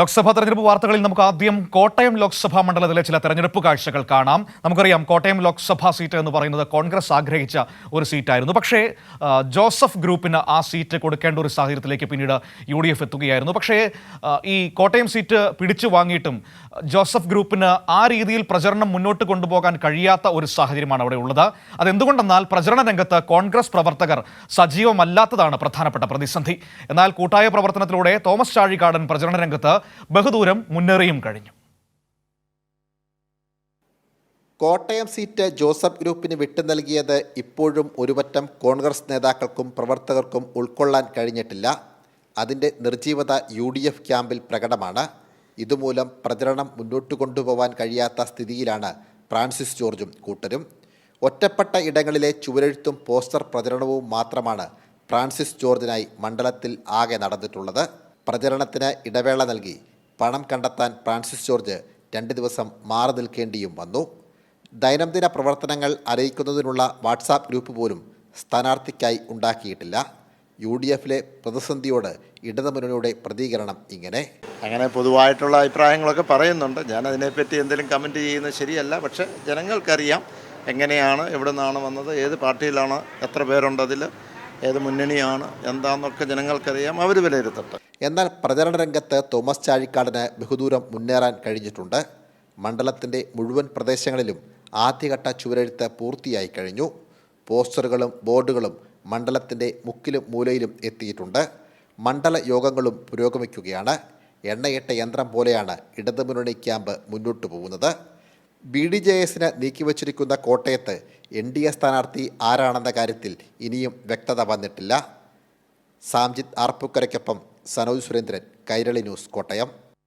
ലോക്സഭാ തെരഞ്ഞെടുപ്പ് വാർത്തകളിൽ നമുക്ക് ആദ്യം കോട്ടയം ലോക്സഭാ മണ്ഡലത്തിലെ ചില തെരഞ്ഞെടുപ്പ് കാഴ്ചകൾ കാണാം. നമുക്കറിയാം കോട്ടയം ലോക്സഭാ സീറ്റ് എന്ന് പറയുന്നത് കോൺഗ്രസ് ആഗ്രഹിച്ച ഒരു സീറ്റായിരുന്നു. പക്ഷേ ജോസഫ് ഗ്രൂപ്പിന് ആ സീറ്റ് കൊടുക്കേണ്ട ഒരു സാഹചര്യത്തിലേക്ക് പിന്നീട് യു ഡി എഫ് എത്തുകയായിരുന്നു. പക്ഷേ ഈ കോട്ടയം സീറ്റ് പിടിച്ചു വാങ്ങിയിട്ടും ജോസഫ് ഗ്രൂപ്പിന് ആ രീതിയിൽ പ്രചരണം മുന്നോട്ട് കൊണ്ടുപോകാൻ കഴിയാത്ത ഒരു സാഹചര്യമാണ് അവിടെ ഉള്ളത്. അതെന്തുകൊണ്ടെന്നാൽ പ്രചരണ രംഗത്ത് കോൺഗ്രസ് പ്രവർത്തകർ സജീവമല്ലാത്തതാണ് പ്രധാനപ്പെട്ട പ്രതിസന്ധി. എന്നാൽ കൂട്ടായ പ്രവർത്തനത്തിലൂടെ തോമസ് ചാഴിക്കാടൻ പ്രചരണ രംഗത്ത് ബഹുദൂരം മുന്നേറിയും കഴിഞ്ഞു. കോട്ടയം സീറ്റ് ജോസഫ് ഗ്രൂപ്പിന് വിട്ടു നൽകിയത് ഇപ്പോഴും ഒരുപറ്റം കോൺഗ്രസ് നേതാക്കൾക്കും പ്രവർത്തകർക്കും ഉൾക്കൊള്ളാൻ കഴിഞ്ഞിട്ടില്ല. അതിന്റെ നിർജീവത യു ഡി എഫ് ക്യാമ്പിൽ പ്രകടമാണ്. ഇതുമൂലം പ്രചരണം മുന്നോട്ട് കൊണ്ടുപോകാൻ കഴിയാത്ത സ്ഥിതിയിലാണ് ഫ്രാൻസിസ് ജോർജും കൂട്ടരും. ഒറ്റപ്പെട്ട ഇടങ്ങളിലെ ചുവരെഴുത്തും പോസ്റ്റർ പ്രചരണവും മാത്രമാണ് ഫ്രാൻസിസ് ജോർജിനായി മണ്ഡലത്തിൽ ആകെ നടന്നിട്ടുള്ളത്. പ്രചരണത്തിന് ഇടവേള നൽകി. പണം കണ്ടെത്താൻ ഫ്രാൻസിസ് ജോർജ് രണ്ട് ദിവസം മാറി നിൽക്കേണ്ടിയും വന്നു. ദൈനംദിന പ്രവർത്തനങ്ങൾ അറിയിക്കുന്നതിനുള്ള വാട്സാപ്പ് ഗ്രൂപ്പ് പോലും സ്ഥാനാർത്ഥിക്കായി ഉണ്ടാക്കിയിട്ടില്ല. യു ഡി എഫിലെ പ്രതിസന്ധിയോട് ഇടതുമുന്നണിയുടെ പ്രതികരണം ഇങ്ങനെ. അങ്ങനെ പൊതുവായിട്ടുള്ള അഭിപ്രായങ്ങളൊക്കെ പറയുന്നുണ്ട്. ഞാൻ അതിനെപ്പറ്റി എന്തെങ്കിലും കമന്റ് ചെയ്യുന്നത് ശരിയല്ല. പക്ഷേ ജനങ്ങൾക്കറിയാം എങ്ങനെയാണ് എവിടെ നിന്നാണ് വന്നത് ഏത് പാർട്ടിയിലാണ് എത്ര പേരുണ്ട് അതിൽ ഏത് മുന്നണിയാണ് എന്താണെന്നൊക്കെ ജനങ്ങൾക്കറിയാം. അവർ വിലയിരുത്തട്ടെ. എന്നാൽ പ്രചരണ രംഗത്ത് തോമസ് ചാഴിക്കാടിന് ബഹുദൂരം മുന്നേറാൻ കഴിഞ്ഞിട്ടുണ്ട്. മണ്ഡലത്തിന്റെ മുഴുവൻ പ്രദേശങ്ങളിലും ആദ്യഘട്ട ചുവരെഴുത്ത് പൂർത്തിയായി കഴിഞ്ഞു. പോസ്റ്ററുകളും ബോർഡുകളും മണ്ഡലത്തിന്റെ മുക്കിലും മൂലയിലും എത്തിയിട്ടുണ്ട്. മണ്ഡല യോഗങ്ങളും പുരോഗമിക്കുകയാണ്. എണ്ണയിട്ട യന്ത്രം പോലെയാണ് ഇടതുമുന്നണി ക്യാമ്പ് മുന്നോട്ടു പോകുന്നത്. ബി ഡി ജെ എസിന് നീക്കിവച്ചിരിക്കുന്ന കോട്ടയത്ത് എൻ ഡി എ സ്ഥാനാർത്ഥി ആരാണെന്ന കാര്യത്തിൽ ഇനിയും വ്യക്തത വന്നിട്ടില്ല. സാംജിത് ആർപ്പുക്കരയ്ക്കൊപ്പം സനോജ് സുരേന്ദ്രൻ കൈരളി ന്യൂസ് കോട്ടയം.